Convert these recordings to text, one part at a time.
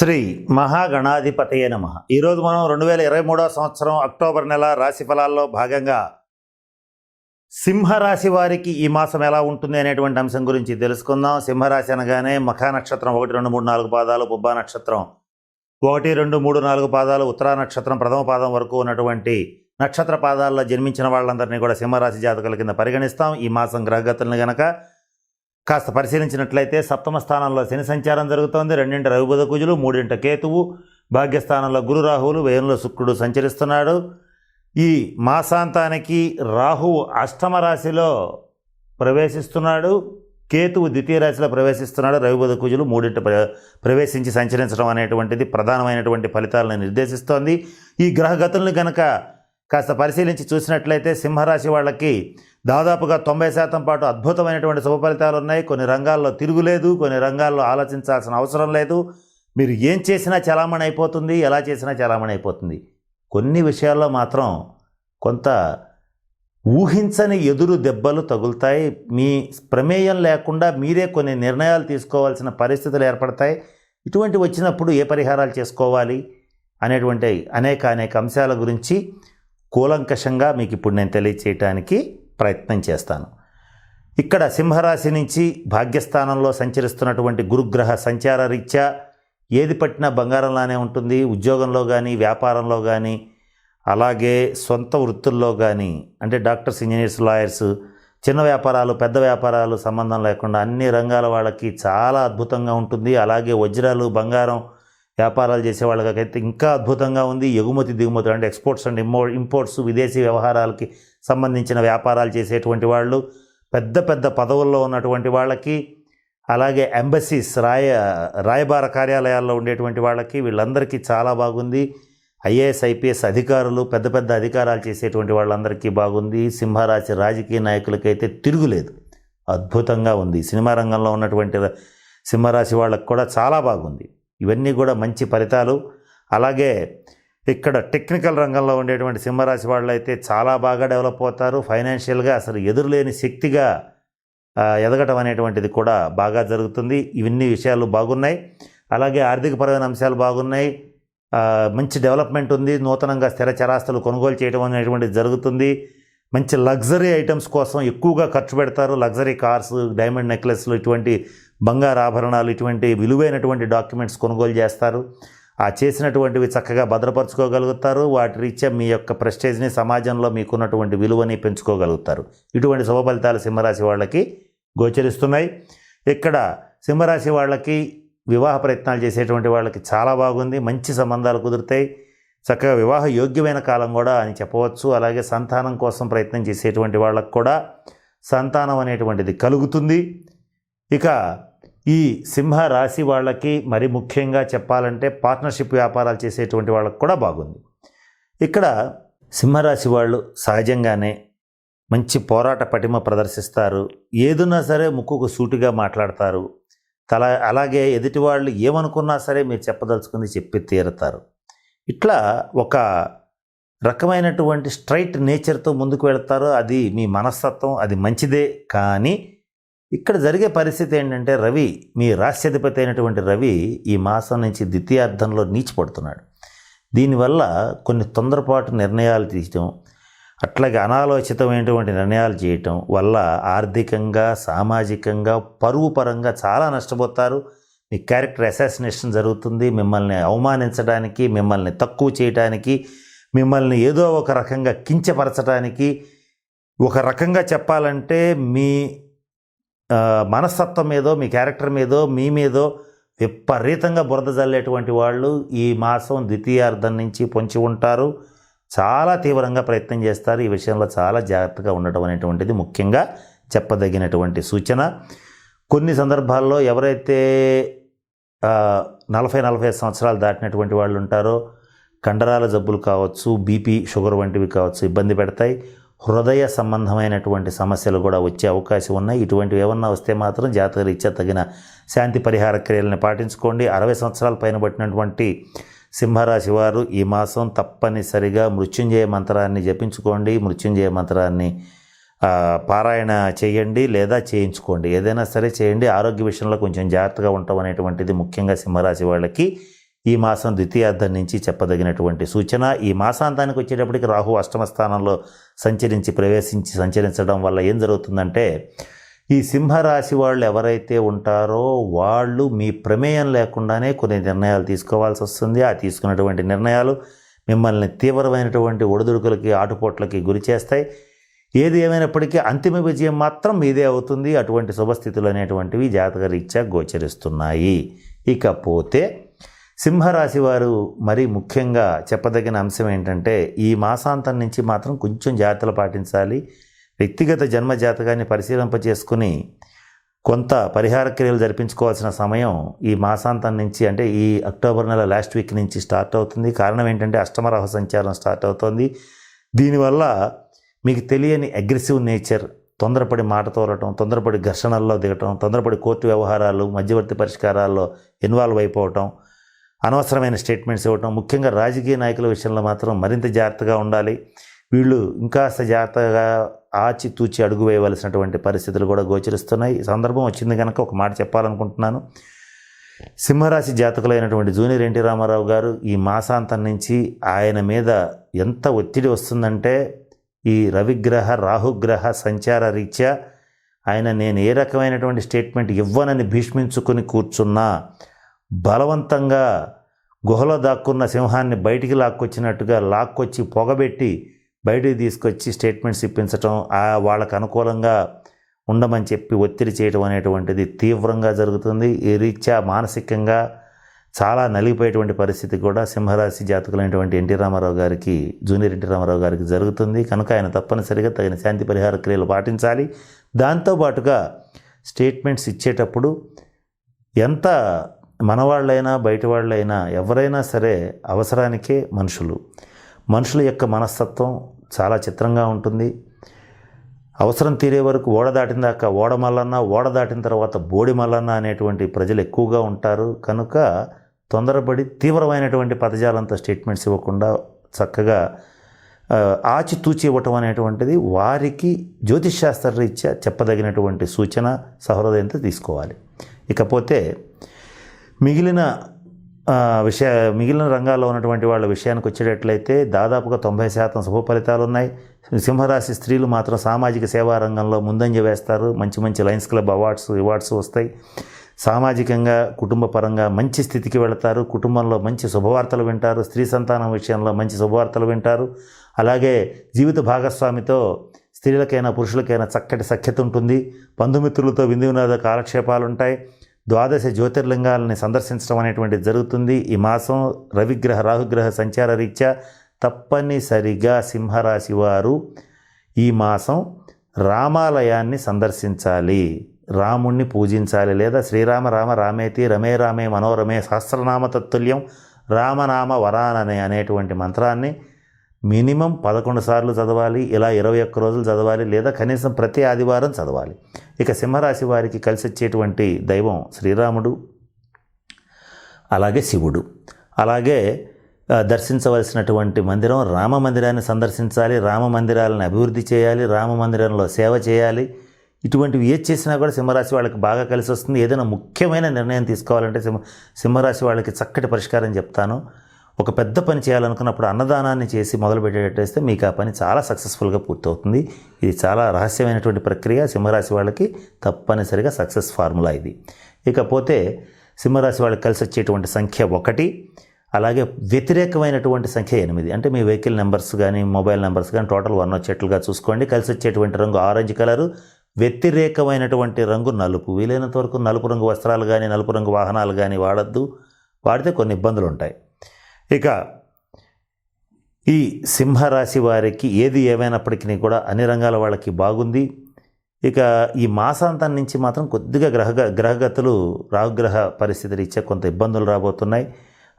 శ్రీ మహాగణాధిపతయ నమ. ఈరోజు మనం రెండు వేల ఇరవై మూడవ సంవత్సరం అక్టోబర్ నెల రాశి ఫలాల్లో భాగంగా సింహరాశి వారికి ఈ మాసం ఎలా ఉంటుంది అనేటువంటి అంశం గురించి తెలుసుకుందాం. సింహరాశి అనగానే మఖా నక్షత్రం ఒకటి రెండు మూడు నాలుగు పాదాలు బుబ్బా నక్షత్రం ఒకటి రెండు మూడు నాలుగు పాదాలు ఉత్తరా నక్షత్రం ప్రథమ పాదం వరకు ఉన్నటువంటి నక్షత్ర పాదాల్లో జన్మించిన వాళ్ళందరినీ కూడా సింహరాశి జాతకుల కింద పరిగణిస్తాం. ఈ మాసం గ్రహగతులను గనక కాస్త పరిశీలించినట్లయితే సప్తమ స్థానంలో శని సంచారం జరుగుతోంది. రెండింటి రవిబుధ కుజులు మూడింట కేతువు. భాగ్యస్థానంలో గురు రాహువులు వ్యయంలో శుక్రుడు సంచరిస్తున్నాడు. ఈ మాసాంతానికి రాహువు అష్టమ రాశిలో ప్రవేశిస్తున్నాడు. కేతువు ద్వితీయ రాశిలో ప్రవేశిస్తున్నాడు. రవిబుధ కుజులు మూడింట ప్ర ప్రవేశించి సంచరించడం అనేటువంటిది ప్రధానమైనటువంటి ఫలితాలను నిర్దేశిస్తోంది. ఈ గ్రహగతులను కనుక కాస్త పరిశీలించి చూసినట్లయితే సింహరాశి వాళ్ళకి దాదాపుగా తొంభై శాతం పాటు అద్భుతమైనటువంటి శుభ ఫలితాలు ఉన్నాయి. కొన్ని రంగాల్లో తిరుగులేదు కొన్ని రంగాల్లో ఆలోచించాల్సిన అవసరం లేదు. మీరు ఏం చేసినా చలామణి అయిపోతుంది ఎలా చేసినా చలామణి అయిపోతుంది. కొన్ని విషయాల్లో మాత్రం కొంత ఊహించని ఎదురు దెబ్బలు తగులుతాయి. మీ ప్రమేయం లేకుండా మీరే కొన్ని నిర్ణయాలు తీసుకోవాల్సిన పరిస్థితులు ఏర్పడతాయి. ఇటువంటి వచ్చినప్పుడు ఏ పరిహారాలు చేసుకోవాలి అనేటువంటి అనేక అనేక అంశాల గురించి కూలంకషంగా మీకు ఇప్పుడు నేను తెలియచేయటానికి ప్రయత్నం చేస్తాను. ఇక్కడ సింహరాశి నుంచి భాగ్యస్థానంలో సంచరిస్తున్నటువంటి గురుగ్రహ సంచార రీత్యా ఏది పట్టినా బంగారంలానే ఉంటుంది. ఉద్యోగంలో కానీ వ్యాపారంలో కానీ అలాగే సొంత వృత్తుల్లో కానీ అంటే డాక్టర్స్ ఇంజనీర్స్ లాయర్స్ చిన్న వ్యాపారాలు పెద్ద వ్యాపారాలు సంబంధం లేకుండా అన్ని రంగాల వాళ్ళకి చాలా అద్భుతంగా ఉంటుంది. అలాగే వజ్రాలు బంగారం వ్యాపారాలు చేసే వాళ్ళకైతే ఇంకా అద్భుతంగా ఉంది. ఎగుమతి దిగుమతులు అంటే ఎక్స్పోర్ట్స్ అండ్ ఇంపో ఇంపోర్ట్స్ విదేశీ వ్యవహారాలకి సంబంధించిన వ్యాపారాలు చేసేటువంటి వాళ్ళు పెద్ద పెద్ద పదవుల్లో ఉన్నటువంటి వాళ్ళకి అలాగే ఎంబసీస్ రాయ రాయబార కార్యాలయాల్లో ఉండేటువంటి వాళ్ళకి వీళ్ళందరికీ చాలా బాగుంది. ఐఏఎస్ ఐపీఎస్ అధికారులు పెద్ద పెద్ద అధికారాలు చేసేటువంటి వాళ్ళందరికీ బాగుంది. సింహరాశి రాజకీయ నాయకులకైతే తిరుగులేదు. అద్భుతంగా ఉంది. సినిమా రంగంలో ఉన్నటువంటి సింహరాశి వాళ్ళకి కూడా చాలా బాగుంది. ఇవన్నీ కూడా మంచి ఫలితాలు. అలాగే ఇక్కడ టెక్నికల్ రంగంలో ఉండేటువంటి సింహరాశి వాళ్ళు అయితే చాలా బాగా డెవలప్ అవుతారు. ఫైనాన్షియల్గా అసలు ఎదురులేని శక్తిగా ఎదగటం అనేటువంటిది కూడా బాగా జరుగుతుంది. ఇవన్నీ విషయాలు బాగున్నాయి. అలాగే ఆర్థికపరమైన అంశాలు బాగున్నాయి. మంచి డెవలప్మెంట్ ఉంది. నూతనంగా స్థిర చరాస్తులు కొనుగోలు చేయడం అనేటువంటిది జరుగుతుంది. మంచి లగ్జరీ ఐటమ్స్ కోసం ఎక్కువగా ఖర్చు పెడతారు. లగ్జరీ కార్స్ డైమండ్ నెక్లెస్లు ఇటువంటి బంగారు ఆభరణాలు ఇటువంటి విలువైనటువంటి డాక్యుమెంట్స్ కొనుగోలు చేస్తారు. ఆ చేసినటువంటివి చక్కగా భద్రపరచుకోగలుగుతారు. వాటి రీత్యా మీ యొక్క ప్రెస్టేజ్ని సమాజంలో మీకున్నటువంటి విలువని పెంచుకోగలుగుతారు. ఇటువంటి శుభ ఫలితాలు సింహరాశి వాళ్ళకి గోచరిస్తున్నాయి. ఇక్కడ సింహరాశి వాళ్ళకి వివాహ ప్రయత్నాలు చేసేటువంటి వాళ్ళకి చాలా బాగుంది. మంచి సంబంధాలు కుదురుతాయి. చక్కగా వివాహ యోగ్యమైన కాలం కూడా అని చెప్పవచ్చు. అలాగే సంతానం కోసం ప్రయత్నం చేసేటువంటి వాళ్ళకు కూడా సంతానం అనేటువంటిది కలుగుతుంది. ఇక ఈ సింహ రాశి వాళ్ళకి మరి ముఖ్యంగా చెప్పాలంటే పార్ట్నర్షిప్ వ్యాపారాలు చేసేటువంటి వాళ్ళకి కూడా బాగుంది. ఇక్కడ సింహరాశి వాళ్ళు సహజంగానే మంచి పోరాట పటిమ ప్రదర్శిస్తారు. ఏదున్నా సరే ముక్కుకు సూటిగా మాట్లాడతారు. తల అలాగే ఎదుటి వాళ్ళు ఏమనుకున్నా సరే మీరు చెప్పదలుచుకుంది చెప్పి తీరుతారు. ఇట్లా ఒక రకమైనటువంటి స్ట్రైట్ నేచర్తో ముందుకు వెళ్తారు. అది మీ మనస్తత్వం అది మంచిదే. కానీ ఇక్కడ జరిగే పరిస్థితి ఏంటంటే రవి మీ రాష్ట్రాధిపతి అయినటువంటి రవి ఈ మాసం నుంచి ద్వితీయార్థంలో నీచిపడుతున్నాడు. దీనివల్ల కొన్ని తొందరపాటు నిర్ణయాలు తీయటం అట్లాగే అనాలోచితమైనటువంటి నిర్ణయాలు చేయటం వల్ల ఆర్థికంగా సామాజికంగా పరువు పరంగా చాలా నష్టపోతారు. మీ క్యారెక్టర్ అసాసినేషన్ జరుగుతుంది. మిమ్మల్ని అవమానించడానికి మిమ్మల్ని తక్కువ చేయడానికి మిమ్మల్ని ఏదో ఒక రకంగా కించపరచడానికి ఒక రకంగా చెప్పాలంటే మీ మనస్తత్వం మీదో మీ క్యారెక్టర్ మీదో మీ మీదో విపరీతంగా బురద జల్లేటువంటి వాళ్ళు ఈ మాసం ద్వితీయార్థం నుంచి పొంచి ఉంటారు. చాలా తీవ్రంగా ప్రయత్నం చేస్తారు. ఈ విషయంలో చాలా జాగ్రత్తగా ఉండటం అనేటువంటిది ముఖ్యంగా చెప్పదగినటువంటి సూచన. కొన్ని సందర్భాల్లో ఎవరైతే నలభై నలభై సంవత్సరాలు దాటినటువంటి వాళ్ళు ఉంటారో కండరాల జబ్బులు కావచ్చు బీపీ షుగర్ వంటివి కావచ్చు ఇబ్బంది పెడతాయి. హృదయ సంబంధమైనటువంటి సమస్యలు కూడా వచ్చే అవకాశం ఉన్నాయి ఇటువంటివి ఏమన్నా వస్తే మాత్రం జాతక రీత్యా తగిన శాంతి పరిహార క్రియలను పాటించుకోండి. అరవై సంవత్సరాల పైన పట్టినటువంటి సింహరాశి వారు ఈ మాసం తప్పనిసరిగా మృత్యుంజయ మంత్రాన్ని జపించుకోండి. మృత్యుంజయ మంత్రాన్ని పారాయణ చేయండి లేదా చేయించుకోండి. ఏదైనా సరే చేయండి. ఆరోగ్య విషయంలో కొంచెం జాగ్రత్తగా ఉండటం అనేటువంటిది ముఖ్యంగా సింహరాశి వాళ్ళకి ఈ మాసం ద్వితీయార్థం నుంచి చెప్పదగినటువంటి సూచన ఈ మాసాంతానికి వచ్చేటప్పటికి రాహు అష్టమ స్థానంలో సంచరించి ప్రవేశించి సంచరించడం వల్ల ఏం జరుగుతుందంటే ఈ సింహరాశి వాళ్ళు ఎవరైతే ఉంటారో వాళ్ళు మీ ప్రమేయం లేకుండానే కొన్ని నిర్ణయాలు తీసుకోవాల్సి వస్తుంది. ఆ తీసుకున్నటువంటి నిర్ణయాలు మిమ్మల్ని తీవ్రమైనటువంటి ఒడిదుడుకులకి ఆటుపోట్లకి గురి చేస్తాయి. ఏది ఏమైనప్పటికీ అంతిమ విజయం మాత్రం మీదే అవుతుంది. అటువంటి శుభస్థితులు అనేటువంటివి జాతక రీత్యా గోచరిస్తున్నాయి. ఇకపోతే సింహరాశి వారు మరీ ముఖ్యంగా చెప్పదగిన అంశం ఏంటంటే ఈ మాసాంతం నుంచి మాత్రం కొంచెం జాగ్రత్తలు పాటించాలి. వ్యక్తిగత జన్మ జాతకాన్ని పరిశీలింప చేసుకుని కొంత పరిహార క్రియలు జరిపించుకోవాల్సిన సమయం ఈ మాసాంతం నుంచి అంటే ఈ అక్టోబర్ నెల లాస్ట్ వీక్ నుంచి స్టార్ట్ అవుతుంది. కారణం ఏంటంటే అష్టమరహ సంచారం స్టార్ట్ అవుతుంది. దీనివల్ల మీకు తెలియని అగ్రెసివ్ నేచర్ తొందరపడి మాట తోలటం తొందరపడి ఘర్షణల్లో దిగటం తొందరపడి కోర్టు వ్యవహారాలు మధ్యవర్తి పరిష్కారాల్లో ఇన్వాల్వ్ అయిపోవటం అనవసరమైన స్టేట్మెంట్స్ ఇవ్వటం ముఖ్యంగా రాజకీయ నాయకుల విషయంలో మాత్రం మరింత జాగ్రత్తగా ఉండాలి. వీళ్ళు ఇంకాస్త జాగ్రత్తగా ఆచితూచి అడుగు వేయవలసినటువంటి పరిస్థితులు కూడా గోచరిస్తున్నాయి. ఈ సందర్భం వచ్చింది కనుక ఒక మాట చెప్పాలనుకుంటున్నాను. సింహరాశి జాతకులైనటువంటి జూనియర్ ఎన్టీ రామారావు గారు ఈ మాసాంతం నుంచి ఆయన మీద ఎంత ఒత్తిడి వస్తుందంటే ఈ రవిగ్రహ రాహుగ్రహ సంచార రీత్యా ఆయన నేను ఏ రకమైనటువంటి స్టేట్మెంట్ ఇవ్వనని భీష్మించుకుని కూర్చున్నా బలవంతంగా గుహలో దాక్కున్న సింహాన్ని బయటికి లాక్కొచ్చినట్టుగా లాక్కొచ్చి పొగబెట్టి బయటికి తీసుకొచ్చి స్టేట్మెంట్స్ ఇప్పించటం ఆ వాళ్ళకు అనుకూలంగా ఉండమని చెప్పి ఒత్తిడి చేయడం అనేటువంటిది తీవ్రంగా జరుగుతుంది. ఈ రీత్యా మానసికంగా చాలా నలిగిపోయేటువంటి పరిస్థితి కూడా సింహరాశి జాతకులైనటువంటి ఎన్టీ రామారావు గారికి జూనియర్ ఎన్టీ రామారావు గారికి జరుగుతుంది. కనుక ఆయన తప్పనిసరిగా తగిన శాంతి పరిహార క్రియలు పాటించాలి. దాంతోపాటుగా స్టేట్మెంట్స్ ఇచ్చేటప్పుడు ఎంత మనవాళ్ళైనా బయట వాళ్ళైనా ఎవరైనా సరే అవసరానికే మనుషులు. మనుషుల యొక్క మనస్తత్వం చాలా చిత్రంగా ఉంటుంది. అవసరం తీరే వరకు ఓడ దాటిన దాకా ఓడ మల్లన్న ఓడ దాటిన తర్వాత బోడి మల్లన్న అనేటువంటి ప్రజలు ఎక్కువగా ఉంటారు. కనుక తొందరపడి తీవ్రమైనటువంటి పదజాలంతో స్టేట్మెంట్స్ ఇవ్వకుండా చక్కగా ఆచితూచి ఇవ్వటం అనేటువంటిది వారికి జ్యోతిష్శాస్త్ర రీత్యా చెప్పదగినటువంటి సూచన సహృదయంతో తీసుకోవాలి. ఇకపోతే మిగిలిన విషయ మిగిలిన రంగాల్లో ఉన్నటువంటి వాళ్ళ విషయానికి వచ్చేటట్లయితే దాదాపుగా తొంభై శాతం శుభ ఫలితాలు ఉన్నాయి. సింహరాశి స్త్రీలు మాత్రం సామాజిక సేవా రంగంలో ముందంజ వేస్తారు. మంచి మంచి లయన్స్ క్లబ్ అవార్డ్స్ రివార్డ్స్ వస్తాయి. సామాజికంగా కుటుంబ పరంగా మంచి స్థితికి వెళతారు. కుటుంబంలో మంచి శుభవార్తలు వింటారు. స్త్రీ సంతానం విషయంలో మంచి శుభవార్తలు వింటారు. అలాగే జీవిత భాగస్వామితో స్త్రీలకైనా పురుషులకైనా చక్కటి సఖ్యత ఉంటుంది. బంధుమిత్రులతో విందు వినోద కాలక్షేపాలు ఉంటాయి ద్వాదశ జ్యోతిర్లింగాలని సందర్శించడం అనేటువంటిది జరుగుతుంది. ఈ మాసం రవిగ్రహ రాహుగ్రహ సంచార రీత్యా తప్పనిసరిగా సింహరాశి వారు ఈ మాసం రామాలయాన్ని సందర్శించాలి. రాముణ్ణి పూజించాలి లేదా శ్రీరామ రామ రామేతి రమే రామే మనోరమే సహస్రనామ తత్తుల్యం రామనామ వరాననే అనేటువంటి మంత్రాన్ని మినిమం పదకొండు సార్లు చదవాలి ఇలా ఇరవై ఒక్క రోజులు చదవాలి లేదా కనీసం ప్రతి ఆదివారం చదవాలి. ఇక సింహరాశి వారికి కలిసి వచ్చేటువంటి దైవం శ్రీరాముడు అలాగే శివుడు. అలాగే దర్శించవలసినటువంటి మందిరం రామ మందిరాన్ని సందర్శించాలి రామ మందిరాలను అభివృద్ధి చేయాలి రామ మందిరంలో సేవ చేయాలి. ఇటువంటివి ఏది చేసినా కూడా సింహరాశి వాళ్ళకి బాగా కలిసి వస్తుంది. ఏదైనా ముఖ్యమైన నిర్ణయం తీసుకోవాలంటే సింహ సింహరాశి వాళ్ళకి చక్కటి పరిష్కారం చెప్తాను. ఒక పెద్ద పని చేయాలనుకున్నప్పుడు అన్నదానాన్ని చేసి మొదలు పెట్టేటట్టేస్తే మీకు ఆ పని చాలా సక్సెస్ఫుల్గా పూర్తవుతుంది. ఇది చాలా రహస్యమైనటువంటి ప్రక్రియ. సింహరాశి వాళ్ళకి తప్పనిసరిగా సక్సెస్ ఫార్ములా ఇది. ఇకపోతే సింహరాశి వాళ్ళకి కలిసి వచ్చేటువంటి సంఖ్య ఒకటి అలాగే వ్యతిరేకమైనటువంటి సంఖ్య ఎనిమిది. అంటే మీ వెహికల్ నెంబర్స్ కానీ మొబైల్ నెంబర్స్ కానీ టోటల్ వన్ వచ్చేట్లుగా చూసుకోండి. కలిసి వచ్చేటువంటి రంగు ఆరెంజ్ కలరు వ్యతిరేకమైనటువంటి రంగు నలుపు. వీలైనంత వరకు నలుపు రంగు వస్త్రాలు కానీ నలుపు రంగు వాహనాలు కానీ వాడద్దు. వాడితే కొన్ని ఇబ్బందులు ఉంటాయి ఇక ఈ సింహరాశి వారికి ఏది ఏమైనప్పటికీ కూడా అన్ని రంగాల వాళ్ళకి బాగుంది. ఇక ఈ మాసాంతం నుంచి మాత్రం కొద్దిగా గ్రహ గ్రహగతులు రాహుగ్రహ పరిస్థితి రీత్యా కొంత ఇబ్బందులు రాబోతున్నాయి.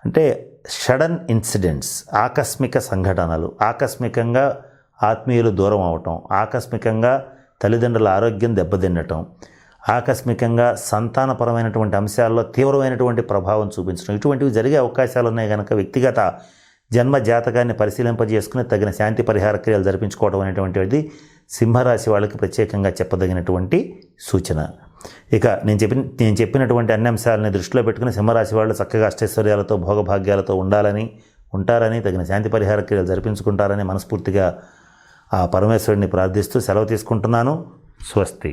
అంటే షడన్ ఇన్సిడెంట్స్ ఆకస్మిక సంఘటనలు ఆకస్మికంగా ఆత్మీయులు దూరం అవటం ఆకస్మికంగా తల్లిదండ్రుల ఆరోగ్యం దెబ్బతిన్నటం ఆకస్మికంగా సంతానపరమైనటువంటి అంశాల్లో తీవ్రమైనటువంటి ప్రభావం చూపించడం. ఇటువంటివి జరిగే అవకాశాలు ఉన్నాయి కనుక వ్యక్తిగత జన్మ జాతకాన్ని పరిశీలింపజేసుకుని తగిన శాంతి పరిహార క్రియలు జరిపించుకోవడం అనేటువంటిది సింహరాశి వాళ్ళకి ప్రత్యేకంగా చెప్పదగినటువంటి సూచన. ఇక నేను చెప్పిన నేను చెప్పినటువంటి అన్ని అంశాలని దృష్టిలో పెట్టుకుని సింహరాశి వాళ్ళు చక్కగా అష్టైశ్వర్యాలతో భోగభాగ్యాలతో ఉండాలని ఉంటారని తగిన శాంతి పరిహార క్రియలు జరిపించుకుంటారని మనస్ఫూర్తిగా ఆ పరమేశ్వరుడిని ప్రార్థిస్తూ సెలవు తీసుకుంటున్నాను. స్వస్తి.